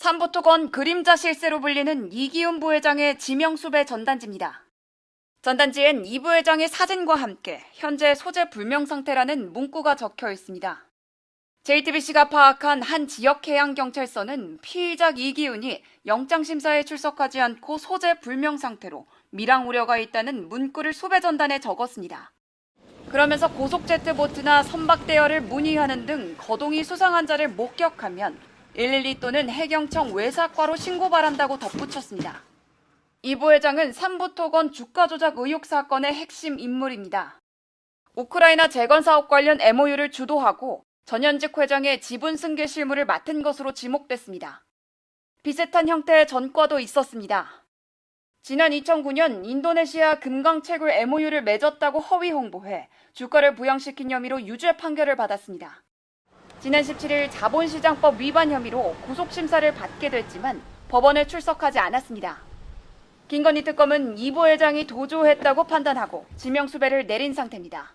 삼부토건 그림자 실세로 불리는 이기훈 부회장의 지명수배 전단지입니다. 전단지엔 이 부회장의 사진과 함께 현재 소재 불명 상태라는 문구가 적혀 있습니다. JTBC가 파악한 한 지역 해양 경찰서는 피의자 이기훈이 영장 심사에 출석하지 않고 소재 불명 상태로 밀항 우려가 있다는 문구를 수배 전단에 적었습니다. 그러면서 고속 제트보트나 선박 대여를 문의하는 등 거동이 수상한 자를 목격하면 112 또는 해경청 외사과로 신고 바란다고 덧붙였습니다. 이 부회장은 삼부토건 주가 조작 의혹 사건의 핵심 인물입니다. 우크라이나 재건 사업 관련 MOU를 주도하고 전현직 회장의 지분 승계 실무를 맡은 것으로 지목됐습니다. 비슷한 형태의 전과도 있었습니다. 지난 2009년 인도네시아 금강채굴 MOU를 맺었다고 허위 홍보해 주가를 부양시킨 혐의로 유죄 판결을 받았습니다. 지난 17일 자본시장법 위반 혐의로 구속심사를 받게 됐지만 법원에 출석하지 않았습니다. 김건희 특검은 이 부회장이 도주했다고 판단하고 지명수배를 내린 상태입니다.